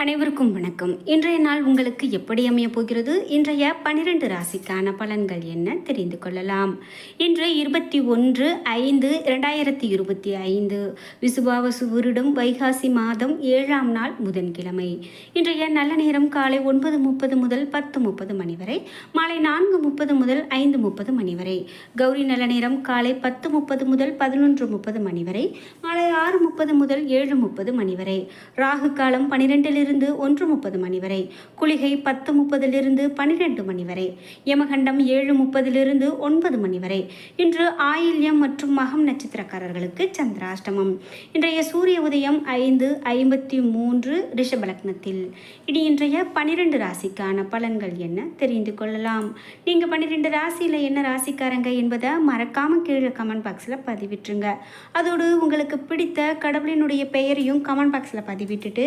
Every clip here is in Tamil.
அனைவருக்கும் வணக்கம். இன்றைய நாள் உங்களுக்கு எப்படி அமைய போகிறது? இன்றைய பனிரெண்டு ராசிக்கான பலன்கள் என்ன தெரிந்து கொள்ளலாம். இன்று இருபத்தி ஒன்று ஐந்து இரண்டாயிரத்தி இருபத்தி ஐந்து. விசுவாவசு உருடும் வைகாசி மாதம் ஏழாம் நாள் புதன்கிழமை. இன்றைய நல்ல நேரம் காலை ஒன்பது முப்பது முதல் பத்து முப்பது மணி வரை மாலை நான்கு முப்பது முதல் ஐந்து முப்பது மணி வரை கௌரி நல்ல நேரம் காலை பத்து முப்பது முதல் பதினொன்று முப்பது மணி வரை மாலை ஆறு முப்பது முதல் ஏழு முப்பது மணி வரை. ராகு காலம் பனிரெண்டிலிருந்து ஒன்று முப்பது மணி வரை குளிகை பத்து முப்பதிலிருந்து பனிரெண்டு மணி வரை யமகண்டம் ஏழு முப்பதிலிருந்து ஒன்பது மணி வரை. இன்று ஆயில்யம் மற்றும் மகம் நட்சத்திரக்காரர்களுக்கு சந்திராஷ்டமம். இன்றைய சூரிய உதயம் ஐந்து ஐம்பத்தி மூன்று ரிஷபலக்னத்தில். இனி இன்றைய பனிரெண்டு ராசிக்கான பலன்கள் என்ன தெரிந்து கொள்ளலாம். நீங்கள் பன்னிரெண்டு ராசியில் என்ன ராசிக்காரங்க என்பதை மறக்காம கீழே கமெண்ட் பாக்ஸில் பதிவிட்டுருங்க. அதோடு உங்களுக்கு பிடித்த கடவுளினுடைய பெயரையும் கமெண்ட் பாக்ஸில் பதிவிட்டுட்டு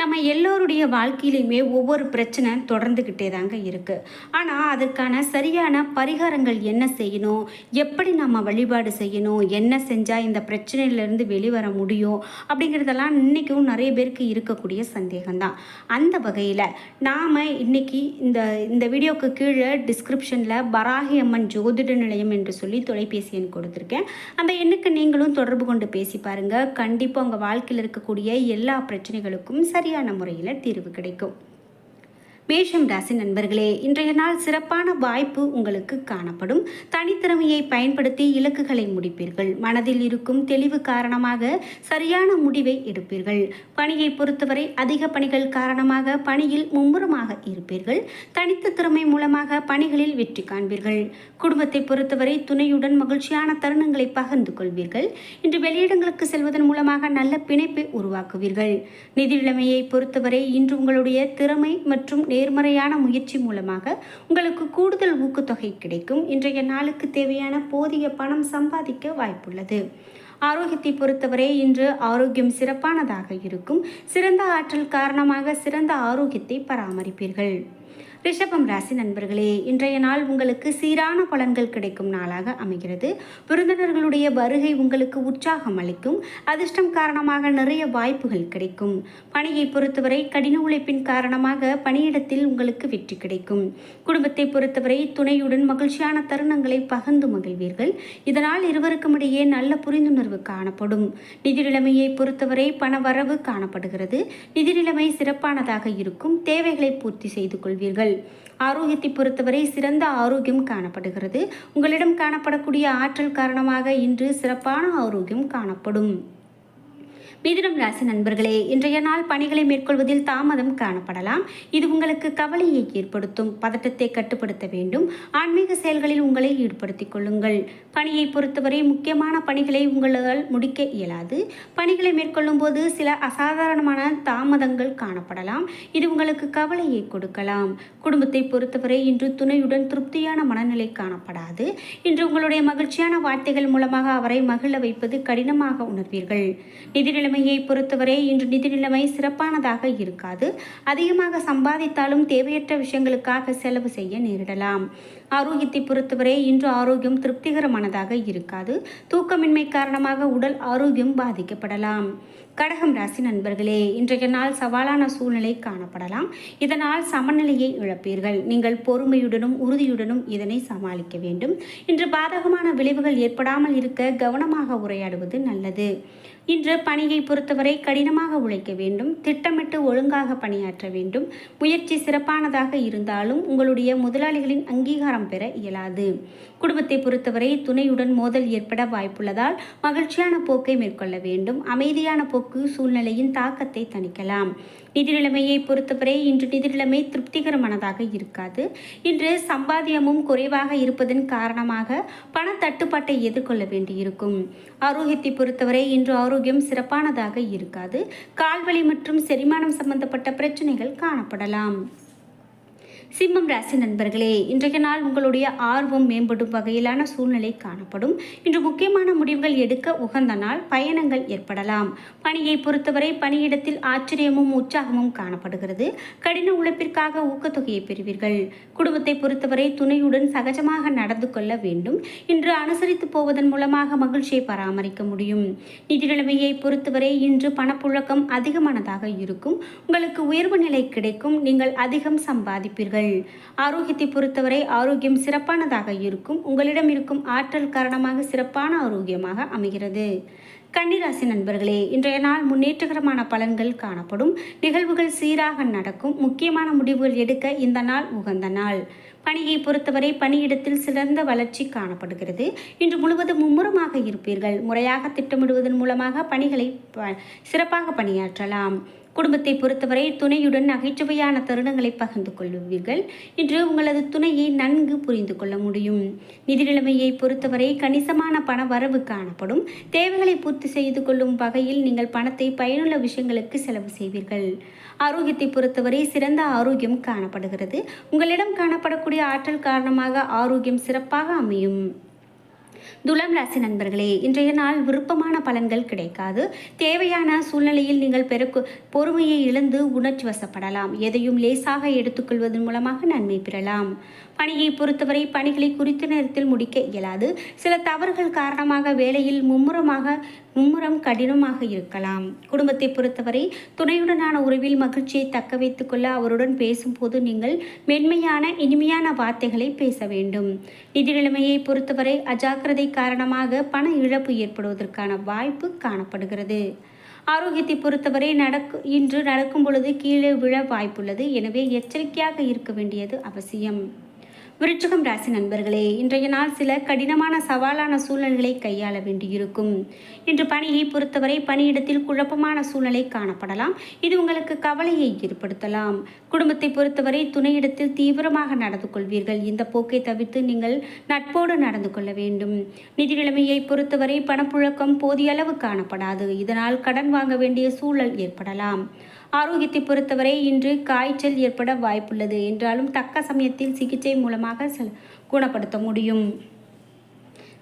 நம்ம எல்லோருடைய வாழ்க்கையிலையுமே ஒவ்வொரு பிரச்சனை தொடர்ந்துக்கிட்டே தாங்க இருக்குது ஆனால் அதற்கான சரியான பரிகாரங்கள் என்ன செய்யணும்? எப்படி நம்ம வழிபாடு செய்யணும்? என்ன செஞ்சால் இந்த பிரச்சனையிலேருந்து வெளிவர முடியும்? அப்படிங்கிறதெல்லாம் இன்றைக்கும் நிறைய பேருக்கு இருக்கக்கூடிய சந்தேகம்தான். அந்த வகையில் நாம் இன்றைக்கி இந்த இந்த வீடியோக்கு கீழே டிஸ்கிரிப்ஷனில் பராகி அம்மன் ஜோதிட நிலையம் என்று சொல்லி தொலைபேசி எண் கொடுத்துருக்கேன். அந்த எண்ணுக்கு நீங்களும் தொடர்பு கொண்டு பேசி பாருங்கள் கண்டிப்பாக உங்கள் வாழ்க்கையில் இருக்கக்கூடிய எல்லா பிரச்சனைகளுக்கும் சரியான முறையில் தீர்வு கிடைக்கும். மேஷம் ராசி நண்பர்களே இன்றைய நாள் சிறப்பான வாய்ப்பு உங்களுக்கு காணப்படும். தனித்திறமையை பயன்படுத்தி இலக்குகளை முடிப்பீர்கள். மனதில் இருக்கும் தெளிவு காரணமாக சரியான முடிவை எடுப்பீர்கள். பணியை பொறுத்தவரை அதிக பணிகள் காரணமாக பணியில் மும்முரமாக இருப்பீர்கள். தனித்த திறமை மூலமாக பணிகளில் வெற்றி காண்பீர்கள். குடும்பத்தை பொறுத்தவரை துணையுடன் மகிழ்ச்சியான தருணங்களை பகிர்ந்து கொள்வீர்கள். இன்று வெளியிடங்களுக்கு செல்வதன் மூலமாக நல்ல பிணைப்பை உருவாக்குவீர்கள். நிதி நிலைமையை பொறுத்தவரை இன்று உங்களுடைய திறமை மற்றும் நேர்மறையான முயற்சி மூலமாக உங்களுக்கு கூடுதல் ஊக்கத்தொகை கிடைக்கும். இன்றைய நாளுக்கு தேவையான போதிய பணம் சம்பாதிக்க வாய்ப்புள்ளது. ஆரோக்கியத்தை பொறுத்தவரை இன்று ஆரோக்கியம் சிறப்பானதாக இருக்கும். சிறந்த ஆற்றல் காரணமாக சிறந்த ஆரோக்கியத்தை பராமரிப்பீர்கள். ரிஷபம் ராசி நண்பர்களே இன்றைய நாள் உங்களுக்கு சீரான பலன்கள் கிடைக்கும் நாளாக அமைகிறது. விருந்தினர்களுடைய வருகை உங்களுக்கு உற்சாகம் அளிக்கும். அதிர்ஷ்டம் காரணமாக நிறைய வாய்ப்புகள் கிடைக்கும். பணியை பொறுத்தவரை கடின உழைப்பின் காரணமாக பணியிடத்தில் உங்களுக்கு வெற்றி கிடைக்கும். குடும்பத்தை பொறுத்தவரை துணையுடன் மகிழ்ச்சியான தருணங்களை பகிர்ந்து மகிழ்வீர்கள். இதனால் இருவருக்கும் இடையே நல்ல புரிந்துணர்வு காணப்படும். நிதி நிலைமையை பொறுத்தவரை பண வரவு காணப்படுகிறது. நிதி நிலைமை சிறப்பானதாக இருக்கும். தேவைகளை பூர்த்தி செய்து கொள்வீர்கள். ஆரோக்கியத்தை பொறுத்தவரை சிறந்த ஆரோக்கியம் காணப்படுகிறது. உங்களிடம் காணப்படக்கூடிய ஆற்றல் காரணமாக இன்று சிறப்பான ஆரோக்கியம் காணப்படும். மிதுனம் ராசி நண்பர்களே இன்றைய நாள் பணிகளை மேற்கொள்வதில் தாமதம் காணப்படலாம். இது உங்களுக்கு கவலையை ஏற்படுத்தும் பதட்டத்தை கட்டுப்படுத்த வேண்டும். ஆன்மீக செயல்களில் உங்களை ஈடுபடுத்திக் கொள்ளுங்கள். பணியை பொறுத்தவரை முக்கியமான பணிகளை உங்களால் முடிக்க இயலாது. பணிகளை மேற்கொள்ளும் போது சில அசாதாரணமான தாமதங்கள் காணப்படலாம். இது உங்களுக்கு கவலையை கொடுக்கலாம். குடும்பத்தை பொறுத்தவரை இன்று துணையுடன் திருப்தியான மனநிலை காணப்படாது. இன்று உங்களுடைய மகிழ்ச்சியான வார்த்தைகள் மூலமாக அவரை மகிழ வைப்பது கடினமாக உணர்வீர்கள். நிதிநிலை நிலைமையை பொறுத்தவரை இன்று நிதி நிலைமை சிறப்பானதாக இருக்காது. அதிகமாக சம்பாதித்தாலும் தேவையற்ற விஷயங்களுக்காக செலவு செய்ய நேரிடலாம். ஆரோக்கியத்தை பொறுத்தவரை இன்று ஆரோக்கியம் திருப்திகரமானதாக இருக்காது. தூக்கமின்மை காரணமாக உடல் ஆரோக்கியம் பாதிக்கப்படலாம். கடகம் ராசி நண்பர்களே இன்றைய நாள் சவாலான சூழ்நிலை காணப்படலாம். இதனால் சமநிலையை இழப்பீர்கள். நீங்கள் பொறுமையுடனும் உறுதியுடனும் இதனை சமாளிக்க வேண்டும். இன்று பாதகமான விளைவுகள் ஏற்படாமல் இருக்க கவனமாக உரையாடுவது நல்லது. இன்று பணியை பொறுத்தவரை கடினமாக உழைக்க வேண்டும். திட்டமிட்டு ஒழுங்காக பணியாற்ற வேண்டும். முயற்சி சிறப்பானதாக இருந்தாலும் உங்களுடைய முதலாளிகளின் அங்கீகாரம் பெற இயலாது. குடும்பத்தை பொறுத்தவரை துணையுடன் மோதல் ஏற்பட வாய்ப்புள்ளதால் மகிழ்ச்சியான போக்கை மேற்கொள்ள வேண்டும். அமைதியான போக்கு சூழ்நிலையின் தாக்கத்தை தணிக்கலாம். நிதி நிலைமையை பொறுத்தவரை இன்று நிதி நிலைமை திருப்திகரமானதாக இருக்காது. இன்று சம்பாத்தியமும் குறைவாக இருப்பதன் காரணமாக பண தட்டுப்பாட்டை எதிர்கொள்ள வேண்டியிருக்கும். ஆரோக்கியத்தை பொறுத்தவரை இன்று ஆரோக்கியம் சிறப்பானதாக இருக்காது. கால்வலி மற்றும் செரிமானம் சம்பந்தப்பட்ட பிரச்சனைகள் காணப்படலாம். சிம்மம் ராசி நண்பர்களே இன்றைய நாள் உங்களுடைய ஆர்வம் மேம்படும் வகையிலான சூழ்நிலை காணப்படும். இன்று முக்கியமான முடிவுகள் எடுக்க உகந்த நாள் பயணங்கள் ஏற்படலாம். பணியை பொறுத்தவரை பணியிடத்தில் ஆச்சரியமும் உற்சாகமும் காணப்படுகிறது. கடின உழைப்பிற்காக ஊக்கத்தொகையை பெறுவீர்கள். குடும்பத்தை பொறுத்தவரை துணையுடன் சகஜமாக நடந்து கொள்ள வேண்டும். இன்று அனுசரித்து போவதன் மூலமாக மகிழ்ச்சியை பராமரிக்க முடியும். நிதி நிலைமையை பொறுத்தவரை இன்று பணப்புழக்கம் அதிகமானதாக இருக்கும். உங்களுக்கு உயர்வு நிலை கிடைக்கும். நீங்கள் அதிகம் சம்பாதிப்பீர்கள். ஆரோக்கியத்தை பொறுத்தவரை ஆரோக்கியம் சிறப்பானதாக இருக்கும். உங்களிடம் இருக்கும் ஆற்றல் காரணமாக சிறப்பான ஆரோக்கியமாக அமைகிறது. கன்னிராசி நண்பர்களே இன்றைய நாள் முன்னேற்றகரமான பலன்கள் காணப்படும். நிகழ்வுகள் சீராக நடக்கும். முக்கியமான முடிவுகள் எடுக்க இந்த நாள் உகந்த நாள். பணியை பொறுத்தவரை பணியிடத்தில் சிறந்த வளர்ச்சி காணப்படுகிறது. இன்று முழுவதும் மும்முரமாக இருப்பீர்கள். முறையாக திட்டமிடுவதன் மூலமாக பணிகளை ப- சிறப்பாக பணியாற்றலாம். குடும்பத்தை பொறுத்தவரை துணையுடன் நகைச்சுவையான தருணங்களை பகிர்ந்து கொள்வீர்கள். இன்று உங்களது துணையை நன்கு புரிந்து கொள்ள முடியும். நிதி நிலைமையை பொறுத்தவரை கணிசமான பண வரவு காணப்படும். தேவைகளை பூர்த்தி செய்து கொள்ளும் வகையில் நீங்கள் பணத்தை பயனுள்ள விஷயங்களுக்கு செலவு செய்வீர்கள். ஆரோக்கியத்தை பொறுத்தவரை சிறந்த ஆரோக்கியம் காணப்படுகிறது. உங்களிடம் காணப்படக்கூடிய ஆற்றல் காரணமாக ஆரோக்கியம் சிறப்பாக அமையும். துலாம் ராசி நண்பர்களே இன்றைய நாள் விருப்பமான பலன்கள் கிடைக்காது. தேவையான சூழ்நிலையில் நீங்கள் பெருக்கு பொறுமையை இழந்து உணர்ச்சி வசப்படலாம். எதையும் லேசாக எடுத்துக்கொள்வதன் மூலமாக நன்மை பெறலாம். பணியை பொறுத்தவரை பணிகளை குறித்த நேரத்தில் முடிக்க இயலாது. சில தவறுகள் காரணமாக வேலையில் மும்முரமாக மும்முரம் கடினமாக இருக்கலாம். குடும்பத்தை பொறுத்தவரை துணையுடனான உறவில் மகிழ்ச்சியை தக்க வைத்து கொள்ள அவருடன் பேசும்போது நீங்கள் மென்மையான இனிமையான வார்த்தைகளை பேச வேண்டும். நிதி நிலைமையை பொறுத்தவரை அஜாக்கிரதை காரணமாக பண இழப்பு ஏற்படுவதற்கான வாய்ப்பு காணப்படுகிறது. ஆரோக்கியத்தை பொறுத்தவரை நடக்கு இன்று நடக்கும் பொழுது கீழே விழ வாய்ப்புள்ளது. எனவே எச்சரிக்கையாக இருக்க வேண்டியது அவசியம். விருச்சிகம் ராசி நண்பர்களே இன்றைய நாள் சில கடினமான சவாலான சூழ்நிலைகளை கையாள வேண்டியிருக்கும். இன்று பணியை பொறுத்தவரை பணியிடத்தில் குழப்பமான சூழ்நிலை காணப்படலாம். இது உங்களுக்கு கவலையை ஏற்படுத்தலாம். குடும்பத்தை பொறுத்தவரை துணையிடத்தில் தீவிரமாக நடந்து கொள்வீர்கள். இந்த போக்கை தவிர்த்து நீங்கள் நட்போடு நடந்து கொள்ள வேண்டும். நிதி நிலைமையை பொறுத்தவரை பணப்புழக்கம் போதிய அளவு காணப்படாது. இதனால் கடன் வாங்க வேண்டிய சூழல் ஏற்படலாம். ஆரோக்கியத்தை பொறுத்தவரை இன்று காய்ச்சல் ஏற்பட வாய்ப்புள்ளது என்றாலும் தக்க சமயத்தில் சிகிச்சை மூலமாக குணப்படுத்த முடியும்.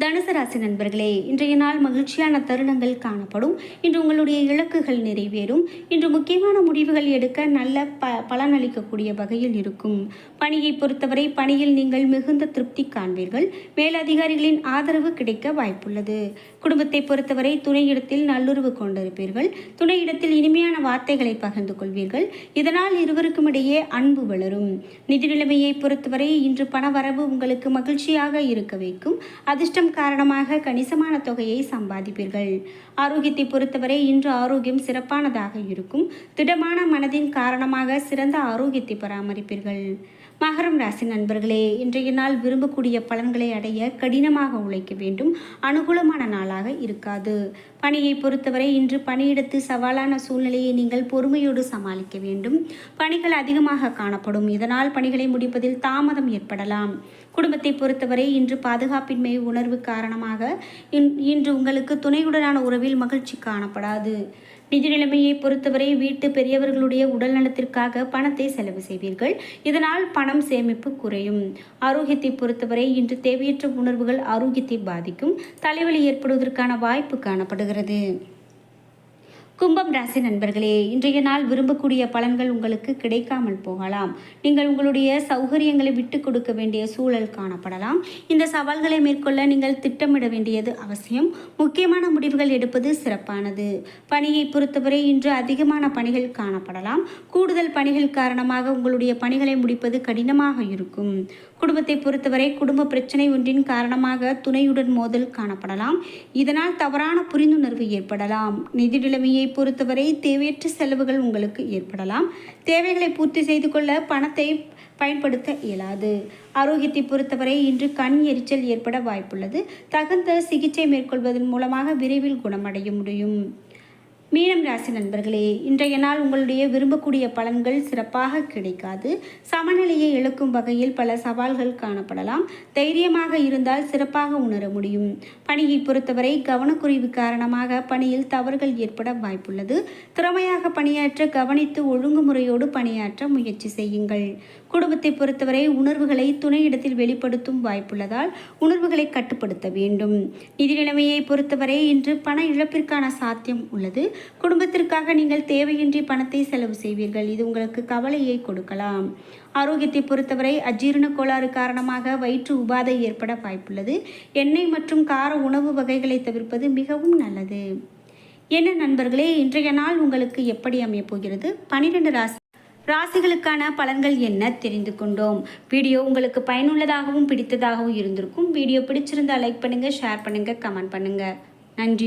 தனுசு ராசி நண்பர்களே இன்றைய நாள் மகிழ்ச்சியான தருணங்கள் காணப்படும். இன்று உங்களுடைய இலக்குகள் நிறைவேறும். இன்று முக்கியமான முடிவுகள் எடுக்க நல்ல ப பலனளிக்கக்கூடிய வகையில் இருக்கும். பணியை பொறுத்தவரை பணியில் நீங்கள் மிகுந்த திருப்தி காண்பீர்கள். மேலதிகாரிகளின் ஆதரவு கிடைக்க வாய்ப்புள்ளது. குடும்பத்தை பொறுத்தவரை துணையிடத்தில் நல்லுறவு கொண்டிருப்பீர்கள். துணையிடத்தில் இனிமையான வார்த்தைகளை பகிர்ந்து கொள்வீர்கள். இதனால் இருவருக்கும் இடையே அன்பு வளரும். நிதி நிலைமையை பொறுத்தவரை இன்று பணவரவு உங்களுக்கு மகிழ்ச்சியாக இருக்க வைக்கும். அதிர்ஷ்டம் காரணமாக கணிசமான தொகையை சம்பாதிப்பீர்கள். ஆரோக்கியத்தை பொறுத்தவரை இன்று ஆரோக்கியம் சிறப்பானதாக இருக்கும். திடமான மனதின் காரணமாக சிறந்த ஆரோக்கியத்தை பராமரிப்பீர்கள். மகரம் ராசி நண்பர்களே இன்றைய நாள் விரும்பக்கூடிய பலன்களை அடைய கடினமாக உழைக்க வேண்டும். அனுகூலமான நாளாக இருக்காது. பணியை பொறுத்தவரை இன்று பணியிடத்து சவாலான சூழ்நிலையை நீங்கள் பொறுமையோடு சமாளிக்க வேண்டும். பணிகள் அதிகமாக காணப்படும். இதனால் பணிகளை முடிப்பதில் தாமதம் ஏற்படலாம். குடும்பத்தை பொறுத்தவரை இன்று பாதுகாப்பின்மை உணர்வு காரணமாக இன்- இன்று உங்களுக்கு துணையுடனான உறவில் மகிழ்ச்சி காணப்படாது. நிதி நிலைமையை பொறுத்தவரை வீட்டு பெரியவர்களுடைய உடல் நலத்திற்காக பணத்தை செலவு செய்வீர்கள். இதனால் பணம் சேமிப்பு குறையும். ஆரோக்கியத்தை பொறுத்தவரை இன்று தேவையற்ற உணர்வுகள் ஆரோக்கியத்தை பாதிக்கும். தலைவலி ஏற்படுவதற்கான வாய்ப்பு காணப்படுகிறது. கும்பம் ராசி நண்பர்களே இன்றைய நாள் விரும்பக்கூடிய பலன்கள் உங்களுக்கு கிடைக்காமல் போகலாம். நீங்கள் உங்களுடைய சௌகரியங்களை விட்டு கொடுக்க வேண்டிய சூழல் காணப்படலாம். இந்த சவால்களை மேற்கொள்ள நீங்கள் திட்டமிட வேண்டியது அவசியம். முக்கியமான முடிவுகள் எடுப்பது சிறப்பானது. பணியை பொறுத்தவரை இன்று அதிகமான பணிகள் காணப்படலாம். கூடுதல் பணிகள் காரணமாக உங்களுடைய பணிகளை முடிப்பது கடினமாக இருக்கும். குடும்பத்தை பொறுத்தவரை குடும்ப பிரச்சனை ஒன்றின் காரணமாக துணையுடன் மோதல் காணப்படலாம். இதனால் தவறான புரிந்துணர்வு ஏற்படலாம். நிதி நிலைமையை பொறுத்தவரை தேவையற்ற செலவுகள் உங்களுக்கு ஏற்படலாம். தேவைகளை பூர்த்தி செய்து கொள்ள பணத்தை பயன்படுத்த இயலாது. ஆரோக்கியத்தை பொறுத்தவரை இன்று கண் எரிச்சல் ஏற்பட வாய்ப்புள்ளது. தகுந்த சிகிச்சை மேற்கொள்வதன் மூலமாக விரைவில் குணமடைய முடியும். மீனம் ராசி நண்பர்களே இன்றைய நாள் உங்களுடைய விரும்பக்கூடிய பலன்கள் சிறப்பாக கிடைக்காது. சமநிலையை இழக்கும் வகையில் பல சவால்கள் காணப்படலாம். தைரியமாக இருந்தால் சிறப்பாக உணர முடியும். பணியை பொறுத்தவரை கவனக்குறைவு காரணமாக பணியில் தவறுகள் ஏற்பட வாய்ப்புள்ளது. திறமையாக பணியாற்ற கவனித்து ஒழுங்குமுறையோடு பணியாற்ற முயற்சி செய்யுங்கள். குடும்பத்தை பொறுத்தவரை உணர்வுகளை துணையிடத்தில் வெளிப்படுத்தும் வாய்ப்புள்ளதால் உணர்வுகளை கட்டுப்படுத்த வேண்டும். நிதி நிலைமையை பொறுத்தவரை இன்று பண இழப்பிற்கான சாத்தியம் உள்ளது. குடும்பத்திற்காக நீங்கள் தேவையின்றி பணத்தை செலவு செய்வீர்கள். இது உங்களுக்கு கவலையை கொடுக்கலாம். ஆரோக்கியத்தை பொறுத்தவரை அஜீரண கோளாறு காரணமாக வயிற்று உபாதை ஏற்பட வாய்ப்புள்ளது. எண்ணெய் மற்றும் கார உணவு வகைகளை தவிர்ப்பது மிகவும் நல்லது. என்ன நண்பர்களே இன்றைய நாள் உங்களுக்கு எப்படி அமையப்போகிறது பனிரெண்டு பன்னிரெண்டு ராசி ராசிகளுக்கான பலன்கள் என்ன தெரிந்து கொண்டோம். வீடியோ உங்களுக்கு பயனுள்ளதாகவும் பிடித்ததாகவும் இருந்திருக்கும். வீடியோ பிடிச்சிருந்தால் லைக் பண்ணுங்கள் ஷேர் பண்ணுங்கள் கமெண்ட் பண்ணுங்கள் நன்றி.